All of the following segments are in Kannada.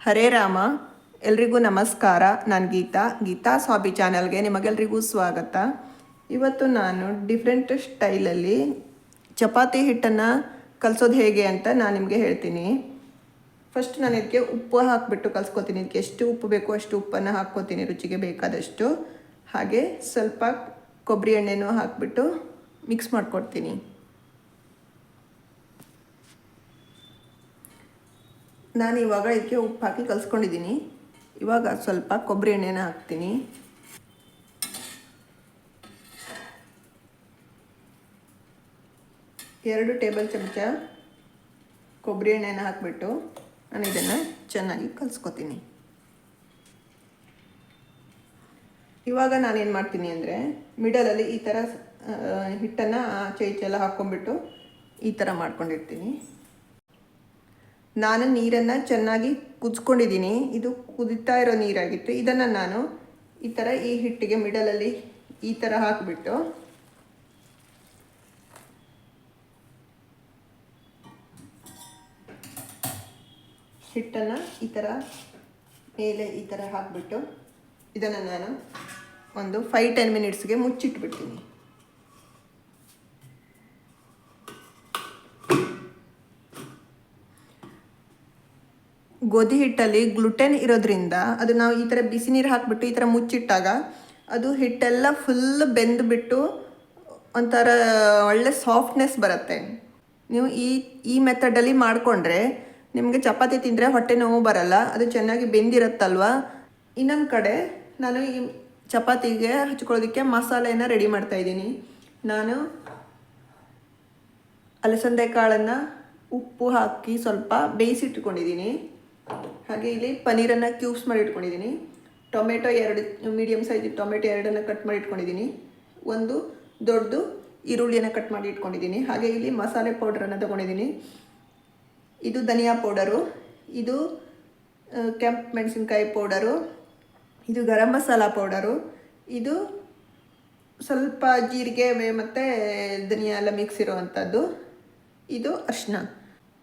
ಹರೇ ರಾಮ. ಎಲ್ರಿಗೂ ನಮಸ್ಕಾರ. ನಾನು ಗೀತಾ. ಗೀತಾ ಸ್ವಾಬಿ ಚಾನಲ್ಗೆ ನಿಮಗೆಲ್ರಿಗೂ ಸ್ವಾಗತ. ಇವತ್ತು ನಾನು ಡಿಫ್ರೆಂಟ್ ಸ್ಟೈಲಲ್ಲಿ ಚಪಾತಿ ಹಿಟ್ಟನ್ನು ಕಲಿಸೋದು ಹೇಗೆ ಅಂತ ನಾನು ನಿಮಗೆ ಹೇಳ್ತೀನಿ. ಫಸ್ಟ್ ನಾನು ಇದಕ್ಕೆ ಉಪ್ಪು ಹಾಕಿಬಿಟ್ಟು ಕಲ್ಸ್ಕೊತೀನಿ. ಇದಕ್ಕೆ ಎಷ್ಟು ಉಪ್ಪು ಬೇಕೋ ಅಷ್ಟು ಉಪ್ಪನ್ನು ಹಾಕ್ಕೋತೀನಿ. ರುಚಿಗೆ ಬೇಕಾದಷ್ಟು. ಹಾಗೆ ಸ್ವಲ್ಪ ಕೊಬ್ಬರಿ ಎಣ್ಣೆನೂ ಹಾಕಿಬಿಟ್ಟು ಮಿಕ್ಸ್ ಮಾಡ್ಕೊಡ್ತೀನಿ. ನಾನು ಇವಾಗ ಇದಕ್ಕೆ ಉಪ್ಪು ಹಾಕಿ ಕಲಿಸ್ಕೊಂಡಿದ್ದೀನಿ. ಇವಾಗ ಸ್ವಲ್ಪ ಕೊಬ್ಬರಿ ಎಣ್ಣೆನ ಹಾಕ್ತೀನಿ. ಎರಡು ಟೇಬಲ್ ಚಮಚ ಕೊಬ್ಬರಿ ಎಣ್ಣೆನ ಹಾಕಿಬಿಟ್ಟು ನಾನು ಇದನ್ನು ಚೆನ್ನಾಗಿ ಕಲಿಸ್ಕೊತೀನಿ. ಇವಾಗ ನಾನೇನು ಮಾಡ್ತೀನಿ ಅಂದರೆ ಮಿಡಲಲ್ಲಿ ಈ ಥರ ಹಿಟ್ಟನ್ನು ಆಚೆ ಈಚೆ ಎಲ್ಲ ಈ ಥರ ಮಾಡ್ಕೊಂಡಿರ್ತೀನಿ. ನಾನು ನೀರನ್ನು ಚೆನ್ನಾಗಿ ಕುದಿಸ್ಕೊಂಡಿದ್ದೀನಿ. ಇದು ಕುದಿತಾ ಇರೋ ನೀರಾಗಿತ್ತು. ಇದನ್ನು ನಾನು ಈ ಥರ ಈ ಹಿಟ್ಟಿಗೆ ಮಿಡಲಲ್ಲಿ ಈ ಥರ ಹಾಕಿಬಿಟ್ಟು ಹಿಟ್ಟನ್ನು ಈ ಥರ ಮೇಲೆ ಈ ಥರ ಹಾಕಿಬಿಟ್ಟು ಇದನ್ನು ನಾನು ಒಂದು ಫೈವ್ ಟೆನ್ ಮಿನಿಟ್ಸ್ಗೆ ಮುಚ್ಚಿಟ್ಬಿಡ್ತೀನಿ. ಗೋಧಿ ಹಿಟ್ಟಲ್ಲಿ ಗ್ಲುಟೆನ್ ಇರೋದ್ರಿಂದ ಅದು ನಾವು ಈ ಥರ ಬಿಸಿ ನೀರು ಹಾಕಿಬಿಟ್ಟು ಈ ಥರ ಮುಚ್ಚಿಟ್ಟಾಗ ಅದು ಹಿಟ್ಟೆಲ್ಲ ಫುಲ್ ಬೆಂದುಬಿಟ್ಟು ಒಂಥರ ಒಳ್ಳೆ ಸಾಫ್ಟ್ನೆಸ್ ಬರುತ್ತೆ. ನೀವು ಈ ಈ ಮೆಥಡಲ್ಲಿ ಮಾಡಿಕೊಂಡ್ರೆ ನಿಮಗೆ ಚಪಾತಿ ತಿಂದರೆ ಹೊಟ್ಟೆ ನೋವು ಬರಲ್ಲ, ಅದು ಚೆನ್ನಾಗಿ ಬೆಂದಿರುತ್ತಲ್ವ? ಇನ್ನೊಂದು ಕಡೆ ನಾನು ಈ ಚಪಾತಿಗೆ ಹಚ್ಕೊಳ್ಳೋದಕ್ಕೆ ಮಸಾಲೆಯನ್ನು ರೆಡಿ ಮಾಡ್ತಾಯಿದ್ದೀನಿ ನಾನು ಅಲಸಂದೆ ಕಾಳನ್ನು ಉಪ್ಪು ಹಾಕಿ ಸ್ವಲ್ಪ ಬೇಯಿಸಿಟ್ಕೊಂಡಿದ್ದೀನಿ. ಹಾಗೆ ಇಲ್ಲಿ ಪನ್ನೀರನ್ನು ಕ್ಯೂಬ್ಸ್ ಮಾಡಿ ಇಟ್ಕೊಂಡಿದ್ದೀನಿ. ಟೊಮೆಟೊ ಎರಡು ಮೀಡಿಯಮ್ ಸೈಜ್ ಟೊಮೆಟೊ ಎರಡನ್ನು ಕಟ್ ಮಾಡಿ ಇಟ್ಕೊಂಡಿದ್ದೀನಿ. ಒಂದು ದೊಡ್ಡದು ಈರುಳ್ಳಿಯನ್ನು ಕಟ್ ಮಾಡಿ ಇಟ್ಕೊಂಡಿದ್ದೀನಿ. ಹಾಗೆ ಇಲ್ಲಿ ಮಸಾಲೆ ಪೌಡ್ರನ್ನು ತೊಗೊಂಡಿದ್ದೀನಿ. ಇದು ಧನಿಯಾ ಪೌಡರು, ಇದು ಕೆಂಪು ಮೆಣಸಿನ್ಕಾಯಿ ಪೌಡರು, ಇದು ಗರಂ ಮಸಾಲ ಪೌಡರು, ಇದು ಸ್ವಲ್ಪ ಜೀರಿಗೆ ಮತ್ತು ಧನಿಯಾ ಎಲ್ಲ ಮಿಕ್ಸ್ ಇರೋವಂಥದ್ದು ಇದು ಅರ್ಶಿನ.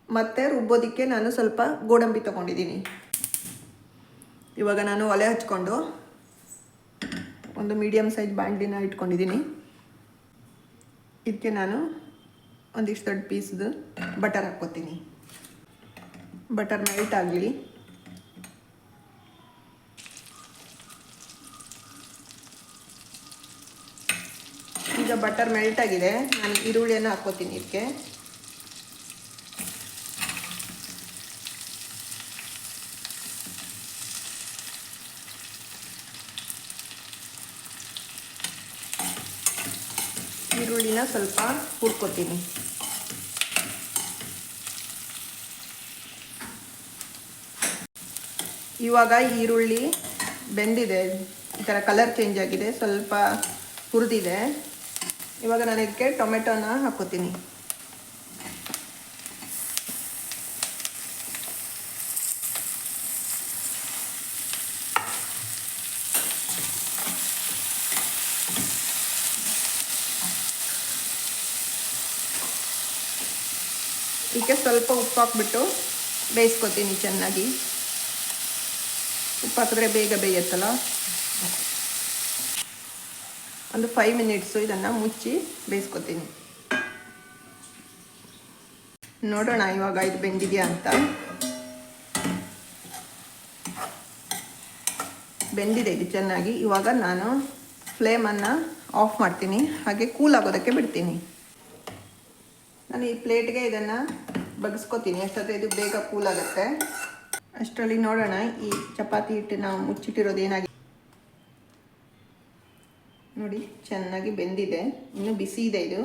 ಮತ್ತು ರುಬ್ಬೋದಕ್ಕೆ ನಾನು ಸ್ವಲ್ಪ ಗೋಡಂಬಿ ತಗೊಂಡಿದ್ದೀನಿ. ಇವಾಗ ನಾನು ಒಲೆ ಹಚ್ಕೊಂಡು ಒಂದು ಮೀಡಿಯಮ್ ಸೈಜ್ ಬಾಂಡ್ಲಿನ ಇಟ್ಕೊಂಡಿದ್ದೀನಿ. ಇದಕ್ಕೆ ನಾನು ಒಂದಿಷ್ಟು ದೊಡ್ಡ ಪೀಸ್ದು ಬಟರ್ ಹಾಕ್ಕೋತೀನಿ. ಬಟರ್ ಮೆಲ್ಟ್ ಆಗಲಿ. ಈಗ ಬಟರ್ ಮೆಲ್ಟ್ ಆಗಿದೆ. ನಾನು ಈರುಳ್ಳಿಯನ್ನು ಹಾಕ್ಕೋತೀನಿ ಇದಕ್ಕೆ. ಈರುಳ್ಳಿನ ಸ್ವಲ್ಪ ಹುರ್ಕೋತೀನಿ. ಇವಾಗ ಈರುಳ್ಳಿ ಬೆಂದಿದೆ. ಈ ಥರ ಕಲರ್ ಚೇಂಜ್ ಆಗಿದೆ. ಸ್ವಲ್ಪ ಹುರಿದಿದೆ. ಇವಾಗ ನಾನು ಇದಕ್ಕೆ ಟೊಮೆಟೊನ ಹಾಕೋತೀನಿ. ಇದಕ್ಕೆ ಸ್ವಲ್ಪ ಉಪ್ಪು ಹಾಕ್ಬಿಟ್ಟು ಬೇಯಿಸ್ಕೊತೀನಿ ಚೆನ್ನಾಗಿ. ಉಪ್ಪು ಹಾಕಿದ್ರೆ ಬೇಗ ಬೇಯುತ್ತಲ್ಲ? ಒಂದು ಫೈವ್ ಮಿನಿಟ್ಸು ಇದನ್ನು ಮುಚ್ಚಿ ಬೇಯಿಸ್ಕೊತೀನಿ. ನೋಡೋಣ ಇವಾಗ ಇದು ಬೆಂದಿದೆಯಾ ಅಂತ. ಬೆಂದಿದೆ ಇದು ಚೆನ್ನಾಗಿ. ಇವಾಗ ನಾನು ಫ್ಲೇಮನ್ನು ಆಫ್ ಮಾಡ್ತೀನಿ. ಹಾಗೆ ಕೂಲ್ ಆಗೋದಕ್ಕೆ ಬಿಡ್ತೀನಿ. ನಾನು ಈ ಪ್ಲೇಟ್ಗೆ ಇದನ್ನು ಬಗ್ಸ್ಕೊತೀನಿ. ಅಷ್ಟೊತ್ತಿಗೆ ಇದು ಬೇಗ ಕೂಲ್ ಆಗುತ್ತೆ. ಅಷ್ಟರಲ್ಲಿ ನೋಡೋಣ. ಈ ಚಪಾತಿ ಹಿಟ್ಟು ನಾವು ಮುಚ್ಚಿಟ್ಟಿರೋದು ಏನಾಗಿದೆ ನೋಡಿ, ಚೆನ್ನಾಗಿ ಬೆಂದಿದೆ. ಇನ್ನು ಬಿಸಿ ಇದೆ ಇದು.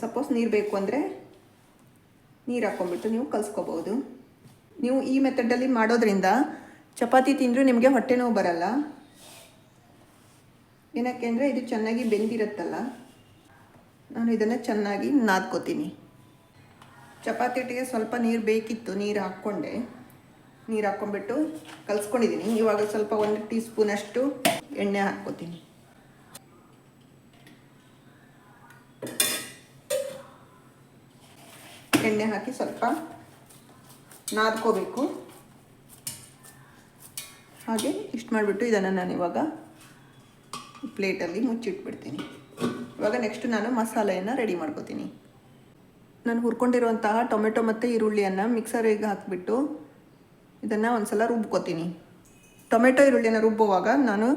ಸಪೋಸ್ ನೀರು ಬೇಕು ಅಂದರೆ ನೀರು ಹಾಕ್ಕೊಂಬಿಟ್ಟು ನೀವು ಕಲಿಸ್ಕೋಬೋದು ನೀವು ಈ ಮೆಥಡಲ್ಲಿ ಮಾಡೋದ್ರಿಂದ ಚಪಾತಿ ತಿಂದರೂ ನಿಮಗೆ ಹೊಟ್ಟೆ ನೋವು ಬರಲ್ಲ. ಏನಕ್ಕೆ ಅಂದರೆ ಇದು ಚೆನ್ನಾಗಿ ಬೆಂದಿರುತ್ತಲ್ಲ? ನಾನು ಇದನ್ನು ಚೆನ್ನಾಗಿ ನಾದ್ಕೋತೀನಿ. ಚಪಾತಿ ಹಿಟ್ಟಿಗೆ ಸ್ವಲ್ಪ ನೀರು ಬೇಕಿತ್ತು, ನೀರು ಹಾಕ್ಕೊಂಡೆ. ನೀರು ಹಾಕ್ಕೊಂಡ್ಬಿಟ್ಟು ಕಲಿಸ್ಕೊಂಡಿದ್ದೀನಿ ಇವಾಗ ಸ್ವಲ್ಪ ಒಂದು ಟೀ ಸ್ಪೂನಷ್ಟು ಎಣ್ಣೆ ಹಾಕ್ಕೋತೀನಿ. ಎಣ್ಣೆ ಹಾಕಿ ಸ್ವಲ್ಪ ನಾದ್ಕೋಬೇಕು. ಹಾಗೆ ಇಷ್ಟು ಮಾಡಿಬಿಟ್ಟು ಇದನ್ನು ನಾನು ಇವಾಗ ಪ್ಲೇಟಲ್ಲಿ ಮುಚ್ಚಿಟ್ಬಿಡ್ತೀನಿ. ಇವಾಗ ನೆಕ್ಸ್ಟ್ ನಾನು ಮಸಾಲೆಯನ್ನು ರೆಡಿ ಮಾಡ್ಕೋತೀನಿ. ನಾನು ಹುರ್ಕೊಂಡಿರುವಂತಹ ಟೊಮೆಟೊ ಮತ್ತು ಈರುಳ್ಳಿಯನ್ನು ಮಿಕ್ಸರಿಗೆ ಹಾಕಿಬಿಟ್ಟು ಇದನ್ನು ಒಂದು ಸಲ ರುಬ್ಕೋತೀನಿ. ಟೊಮೆಟೊ ಈರುಳ್ಳಿಯನ್ನು ರುಬ್ಬುವಾಗ ನಾನು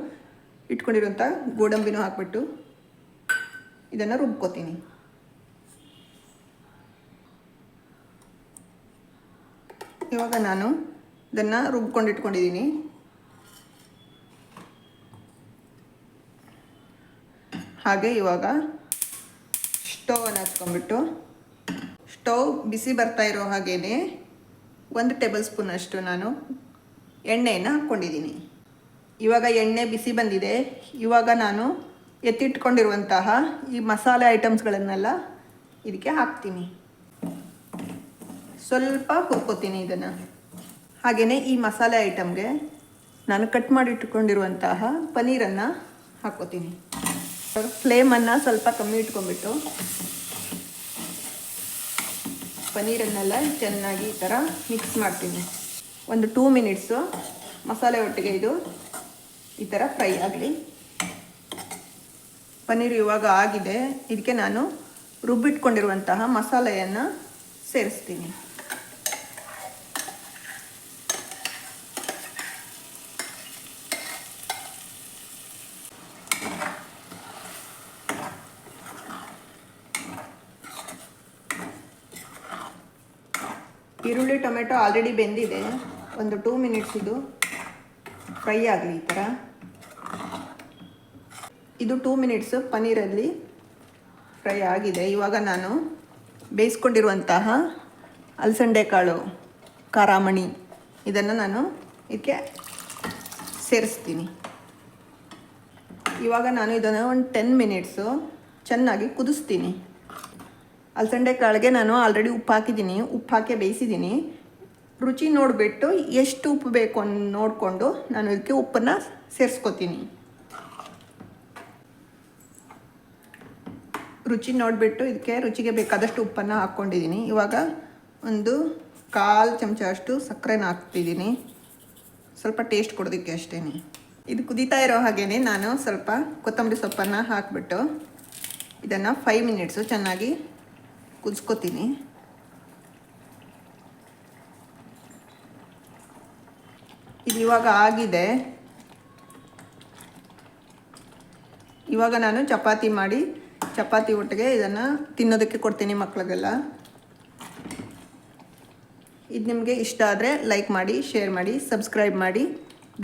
ಇಟ್ಕೊಂಡಿರುವಂಥ ಗೋಡಂಬಿನೂ ಹಾಕಿಬಿಟ್ಟು ಇದನ್ನು ರುಬ್ಕೋತೀನಿ. ಇವಾಗ ನಾನು ಇದನ್ನು ರುಬ್ಕೊಂಡು ಇಟ್ಕೊಂಡಿದ್ದೀನಿ ಹಾಗೆ ಇವಾಗ ಸ್ಟವನ್ನು ಹಚ್ಕೊಂಡ್ಬಿಟ್ಟು ಸ್ಟವ್ ಬಿಸಿ ಬರ್ತಾ ಇರೋ ಹಾಗೇ ಒಂದು ಟೇಬಲ್ ಸ್ಪೂನಷ್ಟು ನಾನು ಎಣ್ಣೆಯನ್ನು ಹಾಕ್ಕೊಂಡಿದ್ದೀನಿ. ಇವಾಗ ಎಣ್ಣೆ ಬಿಸಿ ಬಂದಿದೆ. ಇವಾಗ ನಾನು ಎತ್ತಿಟ್ಕೊಂಡಿರುವಂತಹ ಈ ಮಸಾಲೆ ಐಟಮ್ಸ್ಗಳನ್ನೆಲ್ಲ ಇದಕ್ಕೆ ಹಾಕ್ತೀನಿ. ಸ್ವಲ್ಪ ಹುರ್ಕೋತೀನಿ ಇದನ್ನು. ಹಾಗೆಯೇ ಈ ಮಸಾಲೆ ಐಟಮ್ಗೆ ನಾನು ಕಟ್ ಮಾಡಿ ಇಟ್ಕೊಂಡಿರುವಂತಹ ಪನ್ನೀರನ್ನು ಹಾಕ್ಕೋತೀನಿ. ಫ್ಲೇಮನ್ನು ಸ್ವಲ್ಪ ಕಮ್ಮಿ ಇಟ್ಕೊಂಡ್ಬಿಟ್ಟು ಪನ್ನೀರನ್ನೆಲ್ಲ ಚೆನ್ನಾಗಿ ಈ ಥರ ಮಿಕ್ಸ್ ಮಾಡ್ತೀನಿ. ಒಂದು ಟೂ ಮಿನಿಟ್ಸು ಮಸಾಲೆ ಒಟ್ಟಿಗೆ ಇದು ಈ ಥರ ಫ್ರೈ ಆಗಲಿ. ಪನ್ನೀರ್ ಇವಾಗ ಆಗಿದೆ. ಇದಕ್ಕೆ ನಾನು ರುಬ್ಬಿಟ್ಕೊಂಡಿರುವಂತಹ ಮಸಾಲೆಯನ್ನು ಸೇರಿಸ್ತೀನಿ. ಈರುಳ್ಳಿ, ಟೊಮೆಟೊ ಆಲ್ರೆಡಿ ಬೆಂದಿದೆ. ಒಂದು ಟೂ ಮಿನಿಟ್ಸ್ ಇದು ಫ್ರೈ ಆಗಲಿ ಈ ಥರ ಇದು ಟೂ ಮಿನಿಟ್ಸ್ ಪನ್ನೀರಲ್ಲಿ ಫ್ರೈ ಆಗಿದೆ. ಇವಾಗ ನಾನು ಬೇಯಿಸ್ಕೊಂಡಿರುವಂತಹ ಅಲಸಂಡೆ ಕಾಳು ಖಾರಾಮಣಿ ಇದನ್ನು ನಾನು ಇದಕ್ಕೆ ಸೇರಿಸ್ತೀನಿ. ಇವಾಗ ನಾನು ಇದನ್ನು ಒಂದು ಟೆನ್ ಮಿನಿಟ್ಸು ಚೆನ್ನಾಗಿ ಕುದಿಸ್ತೀನಿ. ಅಲಸಂಡೆ ಕಾಳಿಗೆ ನಾನು ಆಲ್ರೆಡಿ ಉಪ್ಪು ಹಾಕಿದ್ದೀನಿ. ಉಪ್ಪು ಹಾಕಿ ಬೇಯಿಸಿದ್ದೀನಿ. ರುಚಿ ನೋಡಿಬಿಟ್ಟು ಎಷ್ಟು ಉಪ್ಪು ಬೇಕು ಅನ್, ನೋಡಿಕೊಂಡು ನಾನು ಇದಕ್ಕೆ ಉಪ್ಪನ್ನು ಸೇರಿಸ್ಕೊತೀನಿ. ರುಚಿ ನೋಡಿಬಿಟ್ಟು ಇದಕ್ಕೆ ರುಚಿಗೆ ಬೇಕಾದಷ್ಟು ಉಪ್ಪನ್ನು ಹಾಕ್ಕೊಂಡಿದ್ದೀನಿ. ಇವಾಗ ಒಂದು ಕಾಲು ಚಮಚ ಅಷ್ಟು ಸಕ್ಕರೆನ ಹಾಕ್ತಿದ್ದೀನಿ. ಸ್ವಲ್ಪ ಟೇಸ್ಟ್ ಕೊಡೋದಕ್ಕೆ ಅಷ್ಟೇ ಇದು ಕುದೀತಾ ಇರೋ ಹಾಗೇ ನಾನು ಸ್ವಲ್ಪ ಕೊತ್ತಂಬರಿ ಸೊಪ್ಪನ್ನು ಹಾಕಿಬಿಟ್ಟು ಇದನ್ನು ಫೈವ್ ಮಿನಿಟ್ಸು ಚೆನ್ನಾಗಿ ಕುದಿಸ್ಕೊತೀನಿ ಇದು ಇವಾಗ ಆಗಿದೆ. ಇವಾಗ ನಾನು ಚಪಾತಿ ಮಾಡಿ, ಚಪಾತಿ ಒಟ್ಟಿಗೆ ಇದನ್ನು ತಿನ್ನೋದಕ್ಕೆ ಕೊಡ್ತೀನಿ ಮಕ್ಕಳಿಗೆಲ್ಲ ಇದು ನಿಮಗೆ ಇಷ್ಟ ಆದರೆ ಲೈಕ್ ಮಾಡಿ ಶೇರ್ ಮಾಡಿ ಸಬ್ಸ್ಕ್ರೈಬ್ ಮಾಡಿ.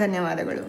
ಧನ್ಯವಾದಗಳು.